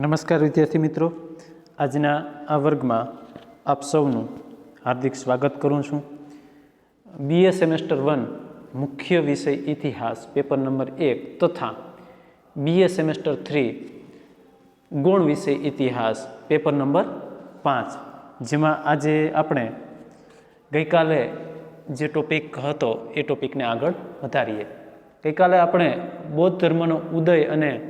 નમસ્કાર વિદ્યાર્થી મિત્રો. આજના આ વર્ગમાં આપ સૌનું હાર્દિક સ્વાગત કરું છું. બીએ સેમેસ્ટર વન મુખ્ય વિષય ઇતિહાસ, પેપર નંબર એક તથા બીએ સેમેસ્ટર થ્રી ગુણ વિષય ઇતિહાસ, પેપર નંબર પાંચ. જેમાં આજે આપણે ગઈકાલે જે ટોપિક હતો, એ ટોપિકને આગળ વધારીએ. ગઈકાલે આપણે બૌદ્ધ ધર્મનો ઉદય અને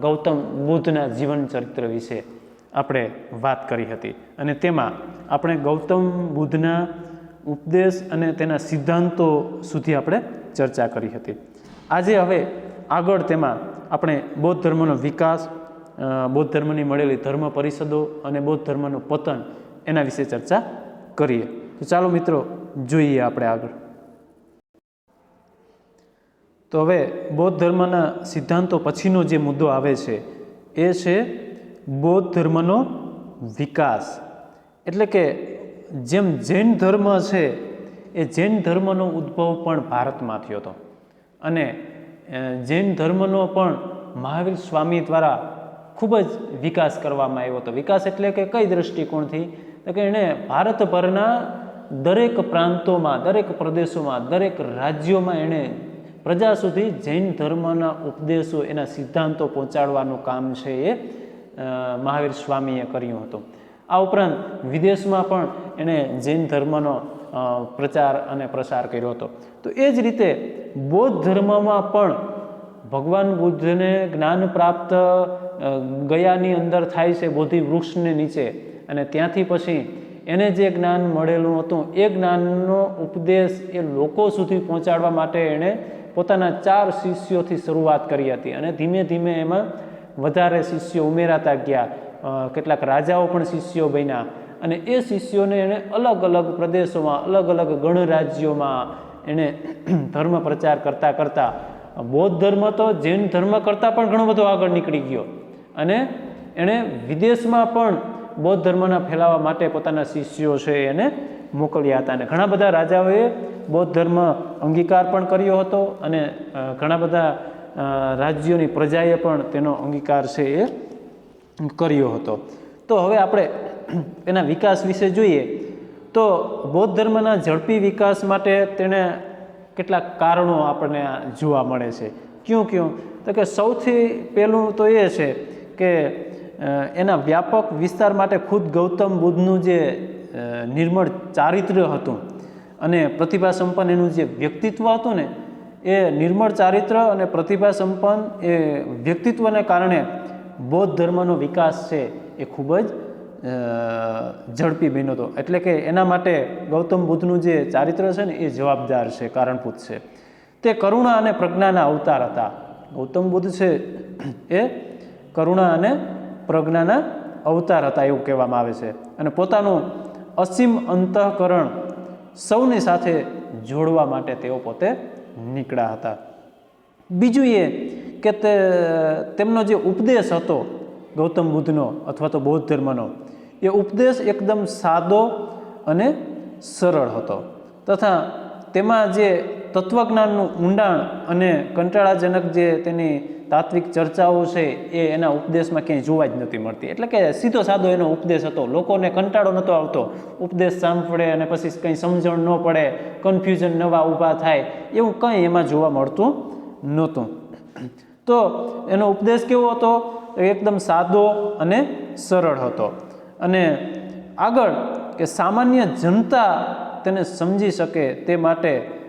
ગૌતમ બુદ્ધના જીવન ચરિત્ર વિશે આપણે વાત કરી હતી. અને તેમાં આપણે ગૌતમ બુદ્ધના ઉપદેશ અને તેના સિદ્ધાંતો સુધી આપણે ચર્ચા કરી હતી. આજે હવે આગળ તેમાં આપણે બૌદ્ધ ધર્મનો વિકાસ બૌદ્ધ ધર્મની મળેલી ધર્મ પરિષદો અને બૌદ્ધ ધર્મનું પતન એના વિશે ચર્ચા કરીએ. તો ચાલો મિત્રો, જોઈએ આપણે આગળ. તો હવે બૌદ્ધ ધર્મના સિદ્ધાંતો પછીનો જે મુદ્દો આવે છે, એ છે બૌદ્ધ ધર્મનો વિકાસ. એટલે કે જેમ જૈન ધર્મ છે, એ જૈન ધર્મનો ઉદ્ભવ પણ ભારતમાં થયો હતો. અને જૈન ધર્મનો પણ મહાવીર સ્વામી દ્વારા ખૂબ જ વિકાસ કરવામાં આવ્યો હતો. વિકાસ એટલે કે કઈ દૃષ્ટિકોણથી તો કે એણે ભારતભરના દરેક પ્રાંતોમાં, દરેક પ્રદેશોમાં, દરેક રાજ્યોમાં એણે પ્રજા સુધી જૈન ધર્મના ઉપદેશો, એના સિદ્ધાંતો પહોંચાડવાનું કામ છે એ મહાવીર સ્વામીએ કર્યું હતું. આ ઉપરાંત વિદેશમાં પણ એણે જૈન ધર્મનો પ્રચાર અને પ્રસાર કર્યો હતો. તો એ જ રીતે બૌદ્ધ ધર્મમાં પણ ભગવાન બુદ્ધને જ્ઞાન પ્રાપ્ત ગયાની અંદર થાય છે બોધિ વૃક્ષને નીચે. અને ત્યાંથી પછી એને જે જ્ઞાન મળેલું હતું, એ જ્ઞાનનો ઉપદેશ એ લોકો સુધી પહોંચાડવા માટે એણે પોતાના ચાર શિષ્યોથી શરૂઆત કરી હતી અને ધીમે ધીમે એમાં વધારે શિષ્યો ઉમેરાતા ગયા. કેટલાક રાજાઓ પણ શિષ્યો બન્યા અને એ શિષ્યોને એણે અલગ અલગ પ્રદેશોમાં, અલગ અલગ ગણરાજ્યોમાં એણે ધર્મ પ્રચાર કરતાં કરતાં, બૌદ્ધ ધર્મ તો જૈન ધર્મ કરતાં પણ ઘણો બધો આગળ નીકળી ગયો. અને એણે વિદેશમાં પણ બૌદ્ધ ધર્મના ફેલાવા માટે પોતાના શિષ્યો છે એને મોકલ્યા હતા. અને ઘણા બધા રાજાઓએ બૌદ્ધ ધર્મ અંગીકાર પણ કર્યો હતો અને ઘણા બધા રાજ્યોની પ્રજાએ પણ તેનો અંગીકાર છે એ કર્યો હતો. તો હવે આપણે એના વિકાસ વિશે જોઈએ તો બૌદ્ધ ધર્મના ઝડપી વિકાસ માટે તેણે કેટલાક કારણો આપણને જોવા મળે છે. ક્યું ક્યું? તો કે સૌથી પહેલું તો એ છે કે એના વ્યાપક વિસ્તાર માટે ખુદ ગૌતમ બુદ્ધનું જે નિર્મળ ચારિત્ર્ય હતું અને પ્રતિભા સંપન્ન એનું જે વ્યક્તિત્વ હતું ને, એ નિર્મળ ચારિત્ર અને પ્રતિભા સંપન્ન એ વ્યક્તિત્વને કારણે બૌદ્ધ ધર્મનો વિકાસ છે એ ખૂબ જ ઝડપી બન્યો હતો. એટલે કે એના માટે ગૌતમ બુદ્ધનું જે ચારિત્ર છે ને, એ જવાબદાર છે, કારણભૂત છે. તે કરુણા અને પ્રજ્ઞાના અવતાર હતા. ગૌતમ બુદ્ધ છે એ કરુણા અને પ્રજ્ઞાના અવતાર હતા એવું કહેવામાં આવે છે. અને પોતાનું અસીમ અંતઃકરણ સૌની સાથે જોડવા માટે તેઓ પોતે નીકળ્યા હતા. બીજું એ કે તે, તેમનો જે ઉપદેશ હતો ગૌતમ બુદ્ધનો અથવા તો બૌદ્ધ ધર્મનો, એ ઉપદેશ એકદમ સાદો અને સરળ હતો. તથા તેમાં જે તત્વજ્ઞાનનું ઊંડાણ અને કંટાળાજનક જે તેની તાત્વિક ચર્ચાઓ છે એ એના ઉપદેશમાં ક્યાંય જોવા જ નથી મળતી. એટલે કે સીધો સાદો એનો ઉપદેશ હતો. લોકોને કંટાળો નહોતો આવતો. ઉપદેશ સાંભળે અને પછી કંઈ સમજણ ન પડે કન્ફ્યુઝન નવા ઊભા થાય, એવું કંઈ એમાં જોવા મળતું નહોતું. તો એનો ઉપદેશ કેવો હતો? એકદમ સાદો અને સરળ હતો. અને આગળ કે સામાન્ય જનતા તેને સમજી શકે તે માટે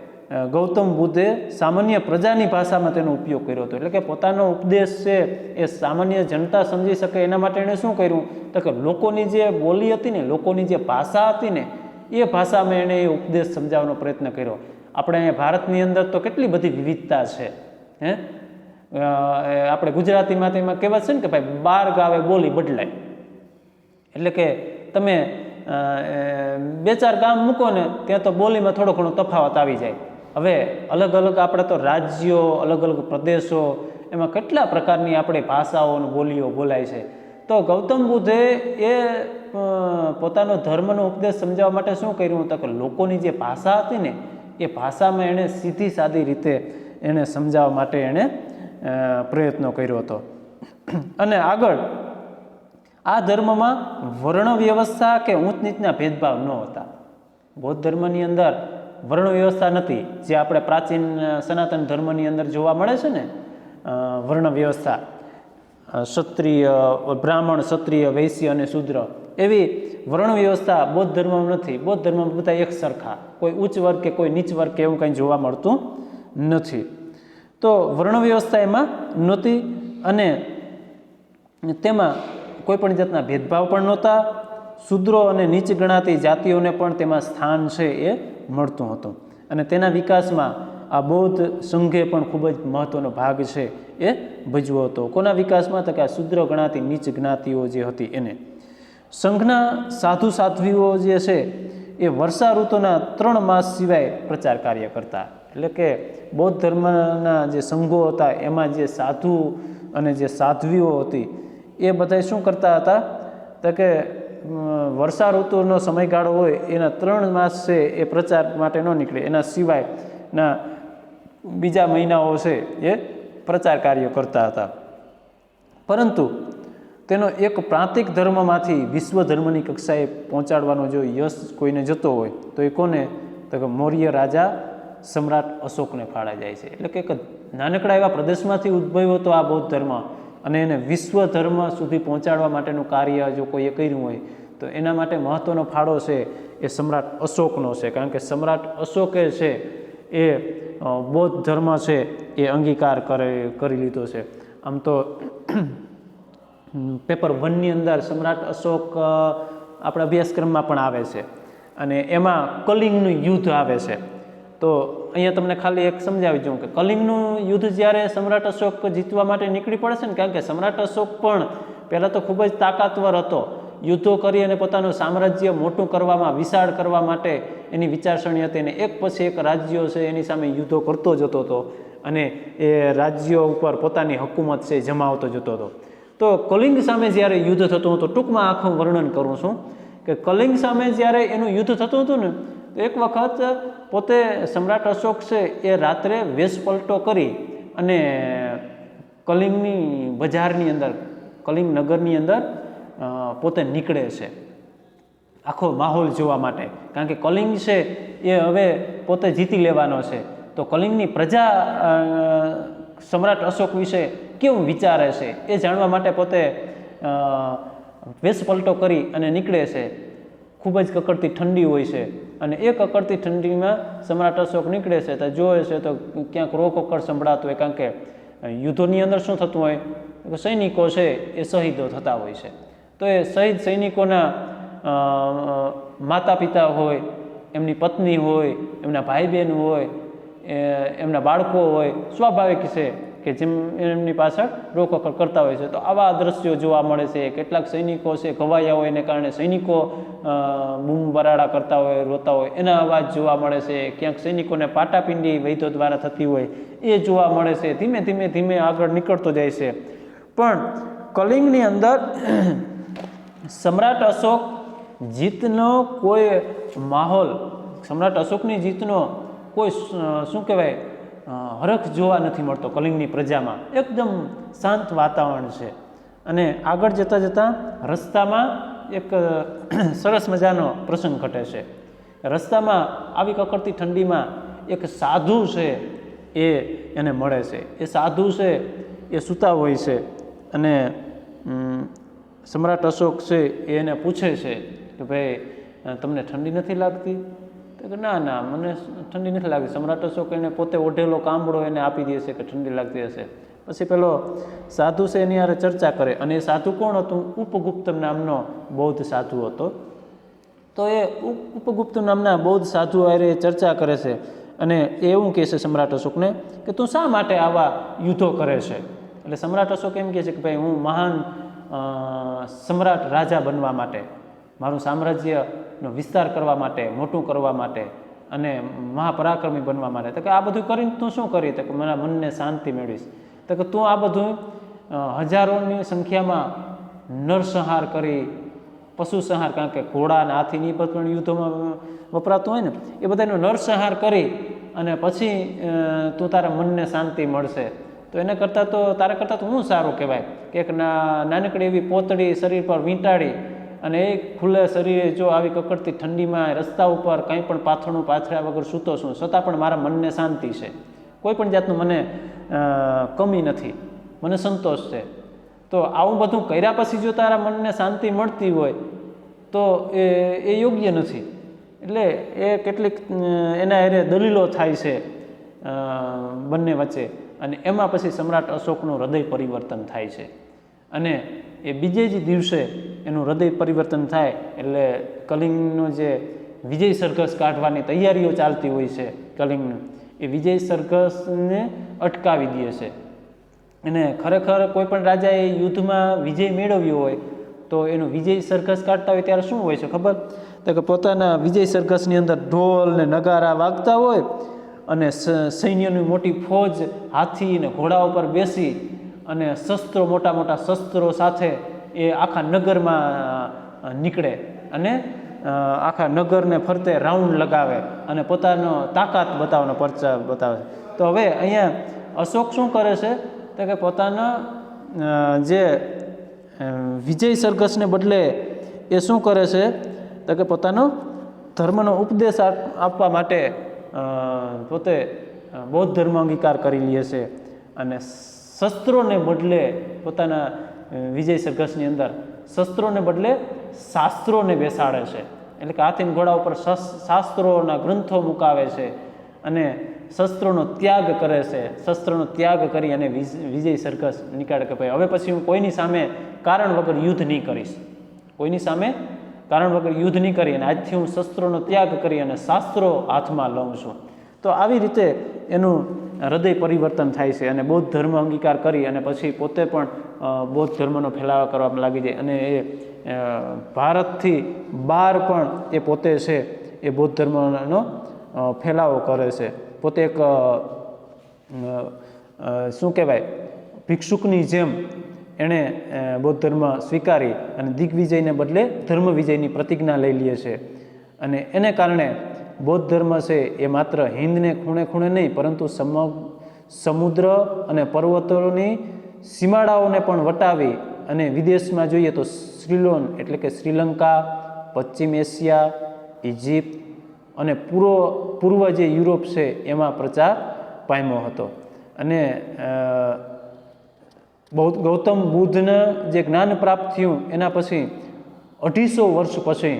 ગૌતમ બુદ્ધે સામાન્ય પ્રજાની ભાષામાં તેનો ઉપયોગ કર્યો હતો. એટલે કે પોતાનો ઉપદેશ છે એ સામાન્ય જનતા સમજી શકે એના માટે એણે શું કર્યું? તો કે લોકોની જે બોલી હતી ને, લોકોની જે ભાષા હતી ને, એ ભાષામાં એણે એ ઉપદેશ સમજાવવાનો પ્રયત્ન કર્યો. આપણે ભારતની અંદર તો કેટલી બધી વિવિધતા છે, હે? આપણે ગુજરાતીમાં તેમાં કહેવત છે ને કે ભાઈ, બાર ગાવે બોલી બદલાય. એટલે કે તમે બે ચાર ગામ મૂકો ને, ત્યાં તો બોલીમાં થોડો ઘણો તફાવત આવી જાય. હવે અલગ અલગ આપણે તો રાજ્યો, અલગ અલગ પ્રદેશો, એમાં કેટલા પ્રકારની આપણે ભાષાઓ અને બોલીઓ બોલાય છે? તો ગૌતમ બુદ્ધે એ પોતાનો ધર્મનો ઉપદેશ સમજાવવા માટે શું કર્યું તો કે લોકોની જે ભાષા હતી ને, એ ભાષામાં એણે સીધી સાદી રીતે એને સમજાવવા માટે એણે પ્રયત્નો કર્યો હતો. અને આગળ, આ ધર્મમાં વર્ણ વ્યવસ્થા કે ઊંચ નીચના ભેદભાવ ન હતા. બૌદ્ધ ધર્મની અંદર વર્ણ વ્યવસ્થા નથી. જે આપણે પ્રાચીન સનાતન ધર્મની અંદર જોવા મળે છે ને વર્ણ વ્યવસ્થા ક્ષત્રિય, બ્રાહ્મણ, ક્ષત્રિય, વૈશ્ય અને શુદ્ર, એવી વર્ણ વ્યવસ્થા બૌદ્ધ ધર્મમાં નથી. બૌદ્ધ ધર્મમાં બધા એક સરખા. કોઈ ઉચ્ચ વર્ગ કે કોઈ નીચ વર્ગ કે એવું કંઈ જોવા મળતું નથી. તો વર્ણ વ્યવસ્થા એમાં નહોતી અને તેમાં કોઈ પણ જાતના ભેદભાવ પણ નહોતા. શૂદ્રો અને નીચ ગણાતી જાતિઓને પણ તેમાં સ્થાન છે એ મળતું હતું. અને તેના વિકાસમાં આ બૌદ્ધ સંઘે પણ ખૂબ જ મહત્ત્વનો ભાગ છે એ ભજવો હતો. કોના વિકાસમાં? તો કે આ શૂદ્ર ગણાતી નીચ જ્ઞાતિઓ જે હતી એને. સંઘના સાધુ સાધ્વીઓ જે છે એ વર્ષા ઋતુના ત્રણ માસ સિવાય પ્રચાર કાર્ય કરતા. એટલે કે બૌદ્ધ ધર્મના જે સંઘો હતા, એમાં જે સાધુ અને જે સાધ્વીઓ હતી, એ બધા શું કરતા હતા? તો કે વર્ષા ઋતુનો સમયગાળો હોય, એના ત્રણ માસ છે એ પ્રચાર માટે ન નીકળે. એના સિવાયના બીજા મહિનાઓ છે એ પ્રચાર કાર્ય કરતા હતા. પરંતુ તેનો એક પ્રાંતિક ધર્મમાંથી વિશ્વ ધર્મની કક્ષાએ પહોંચાડવાનો જો યશ કોઈને જતો હોય, તો એ કોને? તો કે મૌર્ય રાજા સમ્રાટ અશોકને ફાળા જાય છે. એટલે કે નાનકડા એવા પ્રદેશમાંથી ઉદ્ભવ્યો હતો આ બૌદ્ધ ધર્મ અને એને વિશ્વ ધર્મ સુધી પહોંચાડવા માટેનું કાર્ય જો કોઈએ કર્યું હોય, તો એના માટે મહત્ત્વનો ફાળો છે એ સમ્રાટ અશોકનો છે. કારણ કે સમ્રાટ અશોકે છે એ બૌદ્ધ ધર્મ છે એ અંગીકાર કરે, કરી લીધો છે. આમ તો પેપર વનની અંદર સમ્રાટ અશોક આપણા અભ્યાસક્રમમાં પણ આવે છે. અને એમાં કલિંગનું યુદ્ધ આવે છે. તો અહીંયા તમને ખાલી એક સમજાવી જોઉં કે કલિંગનું યુદ્ધ જ્યારે સમ્રાટ અશોક જીતવા માટે નીકળી પડે છે ને, કારણ કે સમ્રાટ અશોક પણ પહેલાં તો ખૂબ જ તાકાતવર હતો યુદ્ધો કરી અને પોતાનું સામ્રાજ્ય મોટું કરવામાં, વિશાળ કરવા માટે એની વિચારસરણી હતી અને એક પછી એક રાજ્યો છે એની સામે યુદ્ધો કરતો જતો હતો અને એ રાજ્યો ઉપર પોતાની હકુમત છે જમાવતો જતો હતો. તો કલિંગ સામે જ્યારે યુદ્ધ થતું હતું, ટૂંકમાં આખું વર્ણન કરું છું કે કલિંગ સામે જ્યારે એનું યુદ્ધ થતું હતું ને તો એક વખત પોતે સમ્રાટ અશોક છે એ રાત્રે વેશપલટો કરી અને કલિંગની બજારની અંદર, કલિંગ નગરની અંદર પોતે નીકળે છે. આખો માહોલ જોવા માટે. કારણ કે કલિંગ છે એ હવે પોતે જીતી લેવાનો છે. તો કલિંગની પ્રજા સમ્રાટ અશોક વિશે કેવું વિચારે છે એ જાણવા માટે પોતે વેશપલટો વેશ પલટો કરી અને નીકળે છે. ખૂબ જ કકડતી ઠંડી હોય છે. અને એ કકડતી ઠંડીમાં સમ્રાટ અશોક નીકળે છે તો જોવે છે તો ક્યાંક રોકકડ સંભળાતું હોય, કારણ કે યુદ્ધોની અંદર શું થતું હોય સૈનિકો છે એ શહીદો થતા હોય છે. તો એ શહીદ સૈનિકોના માતા પિતા હોય, એમની પત્ની હોય, એમના ભાઈ બહેન હોય એમના બાળકો હોય, સ્વાભાવિક છે કે જેમ એમની પાછળ રોકકડ કરતા હોય છે. તો આવા દ્રશ્યો જોવા મળે છે. કેટલાક સૈનિકો છે, ઘવાયા હોય એને કારણે સૈનિકો બૂમ કરતા હોય, રોતા હોય, એના અવાજ જોવા મળે છે. ક્યાંક સૈનિકોને પાટાપિંડી વૈદ્યો દ્વારા થતી હોય, એ જોવા મળે છે. ધીમે ધીમે ધીમે આગળ નીકળતો જાય છે. પણ કલિંગની અંદર સમ્રાટ અશોક જીતનો કોઈ માહોલ, સમ્રાટ અશોકની જીતનો કોઈ શું કહેવાય? હરખ જોવા નથી મળતો કલિંગની પ્રજામાં. એકદમ શાંત વાતાવરણ છે. અને આગળ જતાં જતાં રસ્તામાં એક સરસ મજાનો પ્રસંગ ઘટે છે. રસ્તામાં આવી કકડતી ઠંડીમાં એક સાધુ છે એ એને મળે છે. એ સાધુ છે એ સૂતા હોય છે અને સમ્રાટ અશોક છે એ એને પૂછે છે કે ભાઈ તમને ઠંડી નથી લાગતી? તો કે ના ના, મને ઠંડી નથી લાગતી. સમ્રાટ અશોક એને પોતે ઓઢેલો કામળો એને આપી દે છે કે ઠંડી લાગતી હશે. પછી પેલો સાધુ છે એની હારે ચર્ચા કરે. અને એ સાધુ કોણ હતું? ઉપગુપ્ત નામનો બૌદ્ધ સાધુ હતો. તો એ ઉપ- ઉપગુપ્ત નામના બૌદ્ધ સાધુ હારે ચર્ચા કરે છે. અને એવું કહે છે સમ્રાટ અશોકને કે તું શા માટે આવા યુદ્ધો કરે છે? એટલે સમ્રાટ અશોક એમ કહે છે કે ભાઈ, હું મહાન સમ્રાટ રાજા બનવા માટે. મારું સામ્રાજ્યનો વિસ્તાર કરવા માટે, મોટું કરવા માટે અને મહાપરાક્રમી બનવા માટે. તો કે આ બધું કરીને તું શું કરી તો કે મારા મનને શાંતિ મેળવીશ. તો કે તું આ બધું હજારોની સંખ્યામાં નરસંહાર કરી પશુ સંહાર કારણ કે ઘોડા અને હાથીની બધું પણ યુદ્ધોમાં વપરાતું હોય ને, એ બધાનો નરસંહાર કરી અને પછી તું તારા મનને શાંતિ મળશે. તો એના કરતાં તો, તારા કરતાં તો હું સારું કહેવાય. કે એક ના, નાનકડી એવી પોતળી શરીર પર વીંટાળી અને એ ખુલ્લા શરીરે જો આવી કકડતી ઠંડીમાં રસ્તા ઉપર કંઈ પણ પાથરણું પાથર્યા વગર સૂતો છું, છતાં પણ મારા મનને શાંતિ છે. કોઈ પણ જાતનું મને કમી નથી. મને સંતોષ છે. તો આવું બધું કર્યા પછી જો તારા મનને શાંતિ મળતી હોય, તો એ એ યોગ્ય નથી. એટલે એ કેટલીક એના એરે દલીલો થાય છે બંને વચ્ચે. અને એમાં પછી સમ્રાટ અશોકનું હૃદય પરિવર્તન થાય છે. અને એ બીજે જ દિવસે એનું હૃદય પરિવર્તન થાય એટલે કલિંગનો જે વિજય સરઘસ કાઢવાની તૈયારીઓ ચાલતી હોય છે કલિંગનું, એ વિજય સરઘસને અટકાવી દે છે. અને ખરેખર કોઈપણ રાજાએ યુદ્ધમાં વિજય મેળવ્યો હોય તો એનું વિજય સરઘસ કાઢતા હોય ત્યારે શું હોય છે ખબર? તો કે પોતાના વિજય સરઘસની અંદર ઢોલ ને નગારા વાગતા હોય અને સૈન્યની મોટી ફોજ હાથી ને ઘોડા ઉપર બેસી અને શસ્ત્રો, મોટા મોટા શસ્ત્રો સાથે એ આખા નગરમાં નીકળે અને આખા નગરને ફરતે રાઉન્ડ લગાવે અને પોતાનો તાકાત બતાવવાનો પરચા બતાવે તો હવે અહીંયા અશોક શું કરે છે? તો કે પોતાના જે વિજય સરઘસને બદલે એ શું કરે છે? તો કે પોતાનો ધર્મનો ઉપદેશ આપ- આપવા માટે પોતે બૌદ્ધ ધર્મ અંગીકાર કરી લે છે અને શસ્ત્રોને બદલે પોતાના વિજય સરઘસની અંદર શસ્ત્રોને બદલે શાસ્ત્રોને બેસાડે છે. એટલે કે હાથીન ઘોડા ઉપર શસ- શાસ્ત્રોના ગ્રંથો મુકાવે છે અને શસ્ત્રોનો ત્યાગ કરે છે. શસ્ત્રનો ત્યાગ કરી અને વિજય સરઘસ નીકાળે કે ભાઈ હવે પછી હું કોઈની સામે કારણ વગર યુદ્ધ નહીં કરીશ. કોઈની સામે કારણ વગર યુદ્ધ નહીં કરી અને આજથી હું શસ્ત્રોનો ત્યાગ કરી અને શાસ્ત્રો હાથમાં લઉં છું. તો આવી રીતે એનું હૃદય પરિવર્તન થાય છે અને બૌદ્ધ ધર્મ અંગીકાર કરી અને પછી પોતે પણ બૌદ્ધ ધર્મનો ફેલાવો કરવામાં લાગી જાય. અને એ ભારતથી બહાર પણ એ પોતે છે એ બૌદ્ધ ધર્મનો ફેલાવો કરે છે. પોતે એક શું કહેવાય? ભિક્ષુકની જેમ એણે બૌદ્ધ ધર્મ સ્વીકારી અને દિગ્વિજયને બદલે ધર્મ વિજયની પ્રતિજ્ઞા લઈ લે છે. અને એને કારણે બૌદ્ધ ધર્મ છે એ માત્ર હિંદને ખૂણે ખૂણે નહીં, પરંતુ સમ સમુદ્ર અને પર્વતોની સીમાડાઓને પણ વટાવી અને વિદેશમાં જોઈએ તો શ્રીલોન એટલે કે શ્રીલંકા, પશ્ચિમ એશિયા ઇજિપ્ત અને પૂર્વ પૂર્વ જે યુરોપ છે એમાં પ્રચાર પામ્યો હતો. અને બૌદ્ધ, ગૌતમ બુદ્ધના જે જ્ઞાન પ્રાપ્ત થયું, એના પછી અઢીસો વર્ષ પછી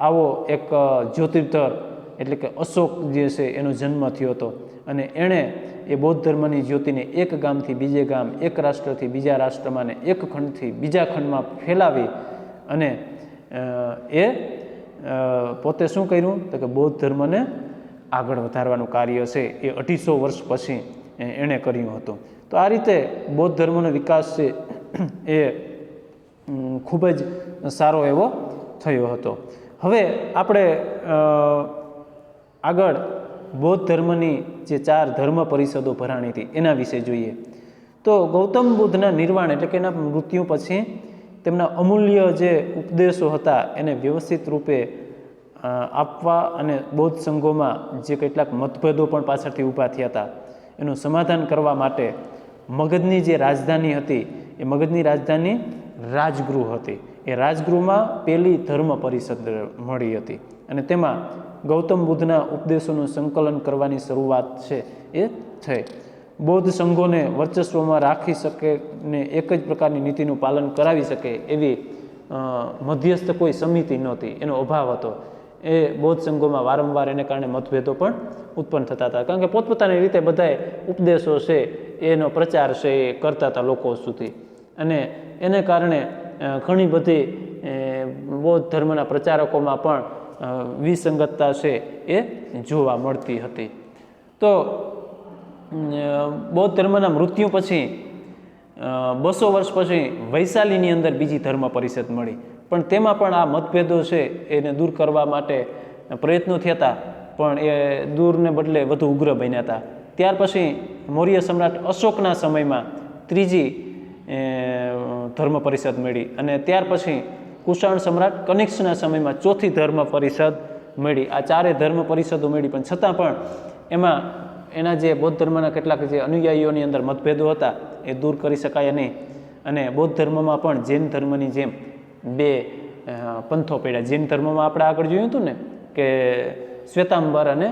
આવો એક જ્યોતિર્ધર એટલે કે અશોક જે છે એનો જન્મ થયો હતો. અને એણે એ બૌદ્ધ ધર્મની જ્યોતિને એક ગામથી બીજે ગામ, એક રાષ્ટ્રથી બીજા રાષ્ટ્રમાં ને એક ખંડથી બીજા ખંડમાં ફેલાવી અને એ પોતે શું કર્યું? તો કે બૌદ્ધ ધર્મને આગળ વધારવાનું કાર્ય છે એ અઢીસો વર્ષ પછી એણે કર્યું હતું. તો આ રીતે બૌદ્ધ ધર્મનો વિકાસ છે એ ખૂબ જ સારો એવો થયો હતો. હવે આપણે આગળ બૌદ્ધ ધર્મની જે ચાર ધર્મ પરિષદો ભરાણી હતી, એના વિશે જોઈએ. તો ગૌતમ બુદ્ધના નિર્વાણ એટલે કે એના મૃત્યુ પછી તેમના અમૂલ્ય જે ઉપદેશો હતા, એને વ્યવસ્થિત રૂપે આપવા અને બૌદ્ધ સંઘોમાં જે કેટલાક મતભેદો પણ પાછળથી ઊભા થયા હતા, એનું સમાધાન કરવા માટે મગધની જે રાજધાની હતી, એ મગજની રાજધાની રાજગૃહ હતી. એ રાજગૃહમાં પહેલી ધર્મ પરિષદ મળી હતી. અને તેમાં ગૌતમ બુદ્ધના ઉપદેશોનું સંકલન કરવાની શરૂઆત છે એ થઈ. બૌદ્ધ સંઘોને વર્ચસ્વમાં રાખી શકે ને એક જ પ્રકારની નીતિનું પાલન કરાવી શકે એવી મધ્યસ્થ કોઈ સમિતિ નહોતી. એનો અભાવ હતો. એ બૌદ્ધ સંઘોમાં વારંવાર એને કારણે મતભેદો પણ ઉત્પન્ન થતા હતા. કારણ કે પોતપોતાની રીતે બધાએ ઉપદેશો છે, એનો પ્રચાર છે એ કરતા હતા લોકો સુધી. અને એને કારણે ઘણી બધી બૌદ્ધ ધર્મના પ્રચારકોમાં પણ વિસંગતતા છે એ જોવા મળતી હતી. તો બૌદ્ધ ધર્મના મૃત્યુ પછી બસો વર્ષ પછી વૈશાલીની અંદર બીજી ધર્મ પરિષદ મળી. પણ તેમાં પણ આ મતભેદો છે એને દૂર કરવા માટે પ્રયત્નો થયા હતા, પણ એ દૂરને બદલે વધુ ઉગ્ર બન્યા હતા. ત્યાર પછી મૌર્ય સમ્રાટ અશોકના સમયમાં ત્રીજી ધર્મ પરિષદ મળી. અને ત્યાર પછી કુષાણ સમ્રાટ કનિષ્કના સમયમાં ચોથી ધર્મ પરિષદ મળી. આ ચારે ધર્મ પરિષદો મળી. પણ છતાં પણ એમાં એના જે બૌદ્ધ ધર્મના કેટલાક જે અનુયાયીઓની અંદર મતભેદો હતા એ દૂર કરી શકાય નહીં. અને બૌદ્ધ ધર્મમાં પણ જૈન ધર્મની જેમ બે પંથો પડ્યા. જૈન ધર્મમાં આપણે આગળ જોયું હતું ને કે શ્વેતાંબર અને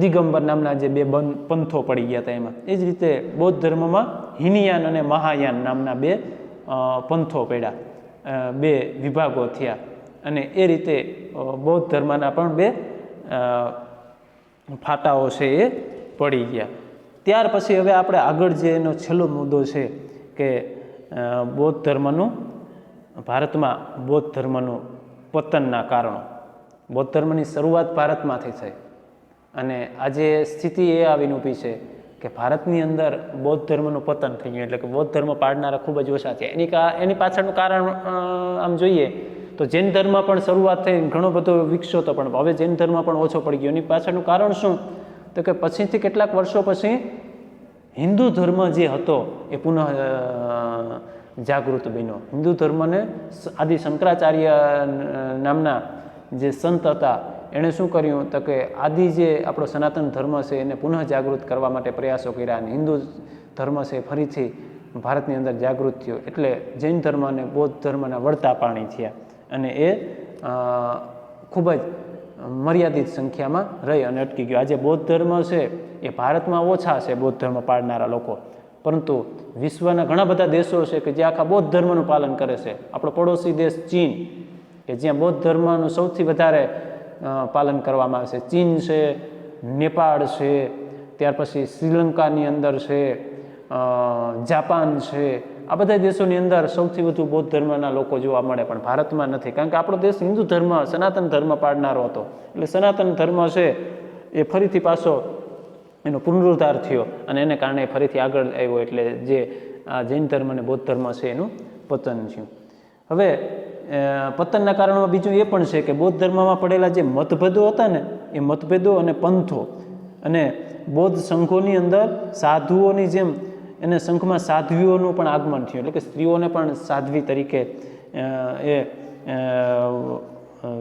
દિગંબર નામના જે બે બન, પંથો પડી ગયા હતા એમાં. એ જ રીતે બૌદ્ધ ધર્મમાં હિનયાન અને મહાયાન નામના બે પંથો પડ્યા. બે વિભાગો થયા. અને એ રીતે બૌદ્ધ ધર્મના પણ બે ફાટાઓ છે એ પડી ગયા. ત્યાર પછી હવે આપણે આગળ જે એનો છેલ્લો મુદ્દો છે કે બૌદ્ધ ધર્મનું, ભારતમાં બૌદ્ધ ધર્મનું પતનના કારણો. બૌદ્ધ ધર્મની શરૂઆત ભારતમાંથી થઈ. અને આજે સ્થિતિ એ આવીને ઊભી છે કે ભારતની અંદર બૌદ્ધ ધર્મનું પતન થઈ ગયું, એટલે કે બૌદ્ધ ધર્મ પાડનારા ખૂબ જ ઓછા છે. એની એની પાછળનું કારણ આમ જોઈએ તો જૈન ધર્મ પણ શરૂઆત થઈ ઘણો બધો વિકસ્યો હતો પણ હવે જૈન ધર્મ પણ ઓછો પડી ગયો. એની પાછળનું કારણ શું? તો કે પછીથી કેટલાક વર્ષો પછી હિન્દુ ધર્મ જે હતો એ પુનઃ જાગૃત બન્યો. હિન્દુ ધર્મને આદિ શંકરાચાર્ય નામના જે સંત હતા એણે શું કર્યું તો કે આદિ જે આપણો સનાતન ધર્મ છે એને પુનઃ જાગૃત કરવા માટે પ્રયાસો કર્યા અને હિન્દુ ધર્મ છે ફરીથી ભારતની અંદર જાગૃત થયો. એટલે જૈન ધર્મ અને બૌદ્ધ ધર્મના વળતા પાણી થયા અને એ ખૂબ જ મર્યાદિત સંખ્યામાં રહી અને અટકી ગયો. આજે બૌદ્ધ ધર્મ છે એ ભારતમાં ઓછા છે બૌદ્ધ ધર્મ પાળનારા લોકો. પરંતુ વિશ્વના ઘણા બધા દેશો છે કે જે આખા બૌદ્ધ ધર્મનું પાલન કરે છે. આપણો પડોશી દેશ ચીન, કે જ્યાં બૌદ્ધ ધર્મનું સૌથી વધારે પાલન કરવામાં આવે છે. ચીન છે, નેપાળ છે, ત્યાર પછી શ્રીલંકાની અંદર છે જાપાન છે. આ બધા દેશોની અંદર સૌથી વધુ બૌદ્ધ ધર્મના લોકો જોવા મળે પણ ભારતમાં નથી. કારણ કે આપણો દેશ હિન્દુ ધર્મ, સનાતન ધર્મ પાડનારો હતો. એટલે સનાતન ધર્મ છે એ ફરીથી પાછો એનો પુનરુદ્ધાર થયો અને એને કારણે ફરીથી આગળ આવ્યો. એટલે જે આ જૈન ધર્મ અને બૌદ્ધ ધર્મ છે એનું પતન થયું. હવે પતનના કારણોમાં બીજું એ પણ છે કે બૌદ્ધ ધર્મમાં પડેલા જે મતભેદો હતા ને, એ મતભેદો અને પંથો અને બૌદ્ધ સંઘોની અંદર સાધુઓની જેમ એને સંઘમાં સાધ્વીઓનું પણ આગમન થયું. એટલે કે સ્ત્રીઓને પણ સાધ્વી તરીકે એ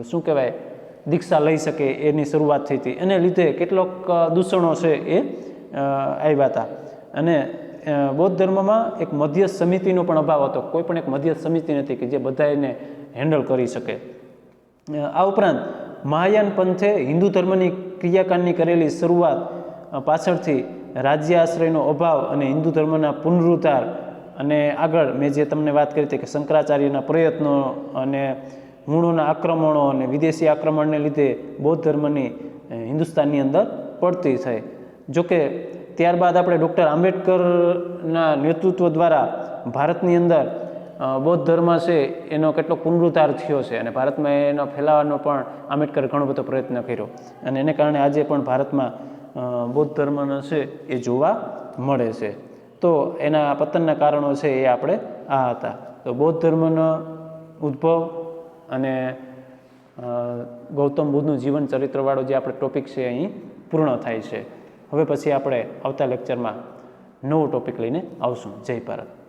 શું કહેવાય, દીક્ષા લઈ શકે એની શરૂઆત થઈ હતી. એને લીધે કેટલોક દૂષણો છે એ આવ્યા હતા. અને બૌદ્ધ ધર્મમાં એક મધ્યસ્થ સમિતિનો પણ અભાવ હતો. કોઈ પણ એક મધ્યસ્થ સમિતિ નથી કે જે બધા એને હેન્ડલ કરી શકે. આ ઉપરાંત મહાયાન પંથે હિન્દુ ધર્મની ક્રિયાકાંડની કરેલી શરૂઆત પાછળથી રાજ્ય આશ્રયનો અભાવ અને હિન્દુ ધર્મના પુનરુદ્ધાર અને આગળ મેં જે તમને વાત કરી હતી કે શંકરાચાર્યના પ્રયત્નો અને હુણોના આક્રમણો અને વિદેશી આક્રમણને લીધે બૌદ્ધ ધર્મની હિન્દુસ્તાનની અંદર પડતી થઈ. જોકે ત્યારબાદ આપણે ડૉક્ટર આંબેડકરના નેતૃત્વ દ્વારા ભારતની અંદર બૌદ્ધ ધર્મ છે, એનો કેટલો પુનરુદ્ધાર થયો છે અને ભારતમાં એનો ફેલાવાનો પણ આંબેડકરે ઘણો બધો પ્રયત્ન કર્યો. અને એને કારણે આજે પણ ભારતમાં બૌદ્ધ ધર્મનો છે, એ જોવા મળે છે. તો એના પતનના કારણો છે એ આપણે આ હતા. તો બૌદ્ધ ધર્મનો ઉદ્ભવ અને ગૌતમ બુદ્ધનું જીવન ચરિત્રવાળો જે આપણે ટોપિક છે અહીં પૂર્ણ થાય છે. હવે પછી આપણે આવતા લેક્ચરમાં નવો ટોપિક લઈને આવશું. જય ભારત.